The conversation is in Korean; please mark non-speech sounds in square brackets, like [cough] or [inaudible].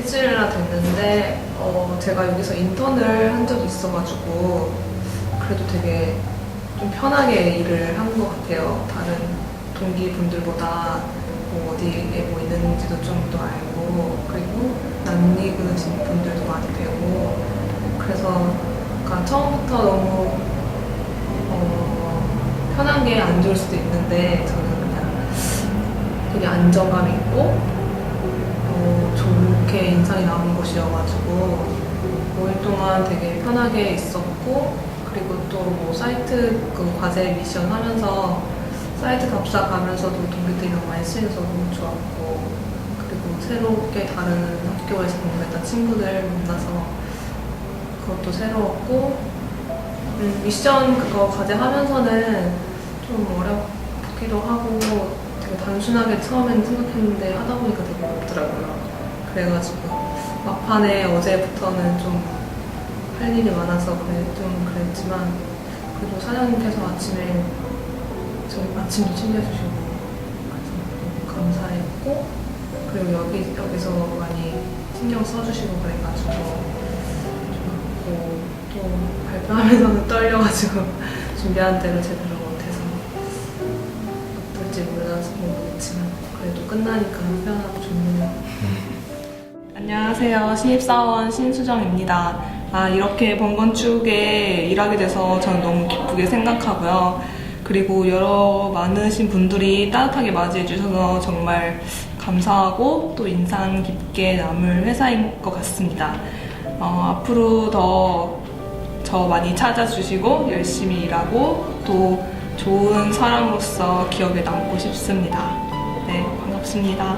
일주일이나 됐는데 어, 제가 여기서 인턴을 한 적이 있어가지고 그래도 되게 좀 편하게 일을 한 것 같아요. 다른 동기분들보다 뭐 어디에 뭐 있는지도 좀 더 알고 그리고 낯익으신 분들도 많이 뵈고 그래서 약간 처음부터 너무 어, 편한 게 안 좋을 수도 있는데 저는 그냥 되게 안정감이 있고 어, 좋게 인상이 남은 곳이어가지고 5일 동안 되게 편하게 있었고 그리고 또 뭐 사이트 그 과제 미션 하면서 사이트 답사 가면서도 동기들이랑 많이 친해서 너무 좋았고 그리고 새롭게 다른 학교에서 공부했던 친구들 만나서 그것도 새로웠고 음, 미션 그거 과제 하면서는 좀 어렵기도 하고 되게 단순하게 처음에는 생각했는데 하다 보니까 되게 어렵더라고요. 그래가지고 막판에 어제부터는 좀 할 일이 많아서 그래, 좀 그랬지만 그래도 사장님께서 아침에 저희 아침도 챙겨주시고 그래서 너무 감사했고 그리고 여기, 여기서 많이 신경 써주시고 그래가지고 좋았고 또 발표하면서는 떨려가지고 [laughs] 준비한 대로 제대로 못해서 어떨지 몰라서 모르겠지만 그래도 끝나니까 편하고 좋네요. 안녕하세요. 신입사원 신수정입니다. 아, 이렇게 번건축에 일하게 돼서 저는 너무 기쁘게 생각하고요. 그리고 여러 많으신 분들이 따뜻하게 맞이해 주셔서 정말 감사하고 또 인상 깊게 남을 회사인 것 같습니다. 어, 앞으로 더 저 많이 찾아주시고 열심히 일하고 또 좋은 사람으로서 기억에 남고 싶습니다. 네, 반갑습니다.